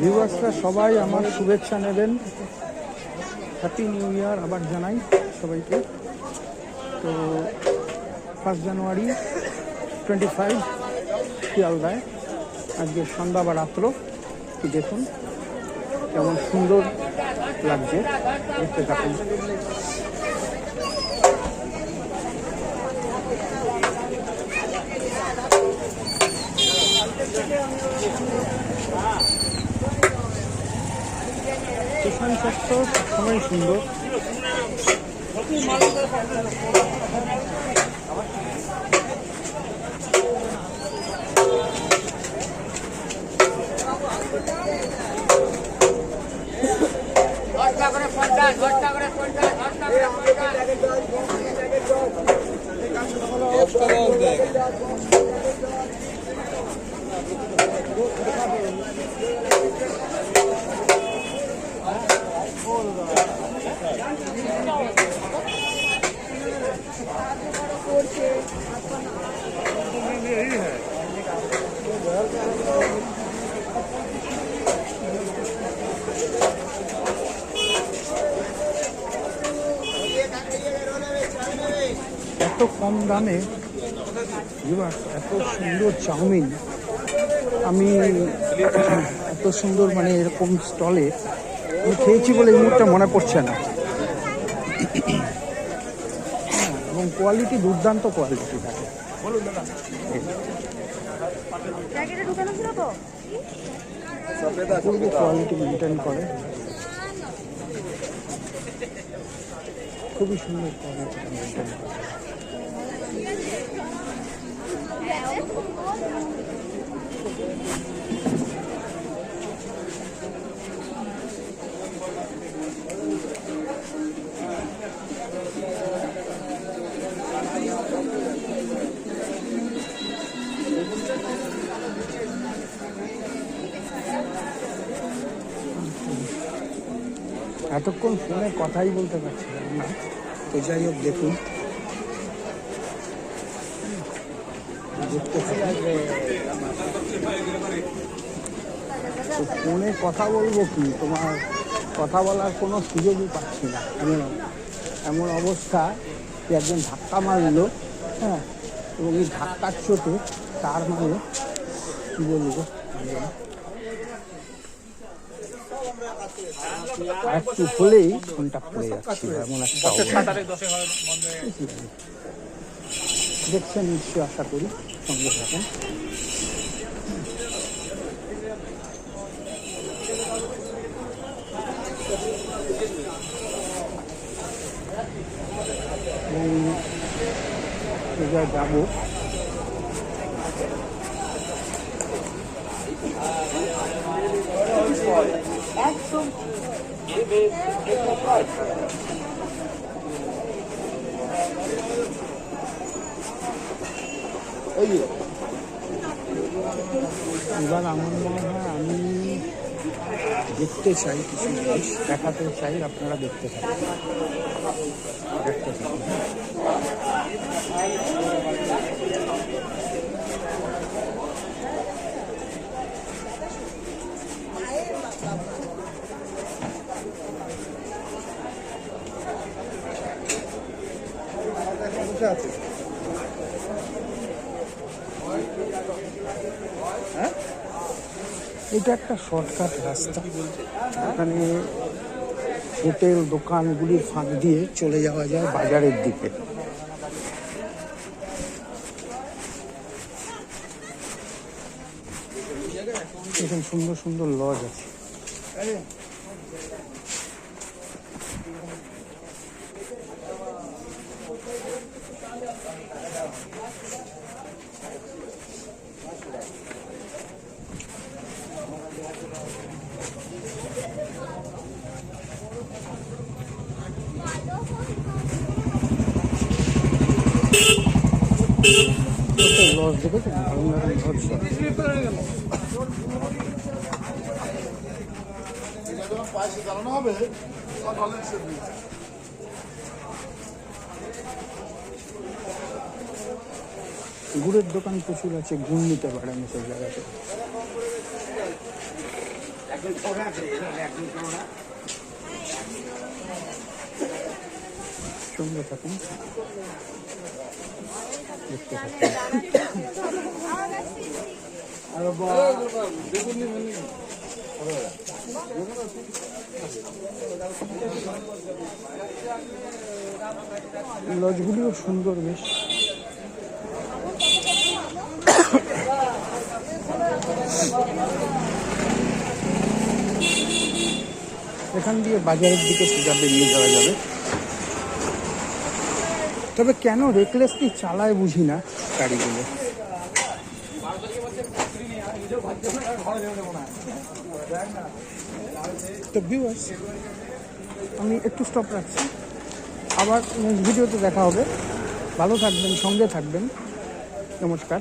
ভিউয়ার্সরা সবাই আমার শুভেচ্ছা নেবেন। হ্যাপি নিউ ইয়ার আবার জানাই সবাইকে। তো ফার্স্ট জানুয়ারি টোয়েন্টি ফাইভ শিয়ালদায়। আজকে সন্ধ্যা বা রাত্র দেখুন কেমন সুন্দর লাগছে। দেখতে থাকুন। স্টেশন চত্বর সবসময় সুন্দর। দশটা করে এত কম দামে এত সুন্দর চাউমিন। আমি এত সুন্দর মানে এরকম স্টলে খেয়েছি বলে এই মুহূর্তে মনে পড়ছে না। এবং কোয়ালিটি দুর্দান্ত কোয়ালিটি থাকে। কোয়ালিটি মেনটেন করে। খুবই সুন্দর কোয়ালিটি মেনটেন করে। এতক্ষণ ফোনে কথাই বলতে পারছিলাম না। তো যাই হোক, দেখুন। তো ফোনে কথা বলব কি? তোমার কথা বলার কোনো সুযোগই পাচ্ছি না। এমন এমন অবস্থা যে একজন ধাক্কা মারলো হ্যাঁ এবং এই ধাক্কার চোটে তার মানে কী বলব? আর একটু হলেই ফোনটা পড়ে যাচ্ছে এমন একটা দেখছেন নিশ্চয়ই আশা করি সঙ্গে থাকুন। সোজা যাব। এবার আমার মনে হয় আমি দেখতে চাই কিছু জিনিস, দেখাতে চাই, আপনারা দেখতে থাকুন দেখতে থাকুন এটা একটা শর্টকাট রাস্তা। এখানে হোটেল দোকানগুলির ফাঁক দিয়ে চলে যাওয়া যায় বাজারের দিকে। এখানে সুন্দর সুন্দর লজ আছে। পাশে চালানো হবে গুড়ের দোকান প্রচুর আছে গুড় নিতে পারেন এসব জায়গাতে। সঙ্গে থাকুন। দেখতে লজগুলিও সুন্দর বেশ। এখান দিয়ে বাজারের দিকে সোজা বেরিয়ে যাওয়া যাবে। তবে কেন রেকলেসলি চালায় বুঝি না গাড়িগুলো? তো আমি একটু স্টপ রাখছি। আবার নেক্সট ভিডিওতে দেখা হবে। ভালো থাকবেন, সঙ্গে থাকবেন। নমস্কার।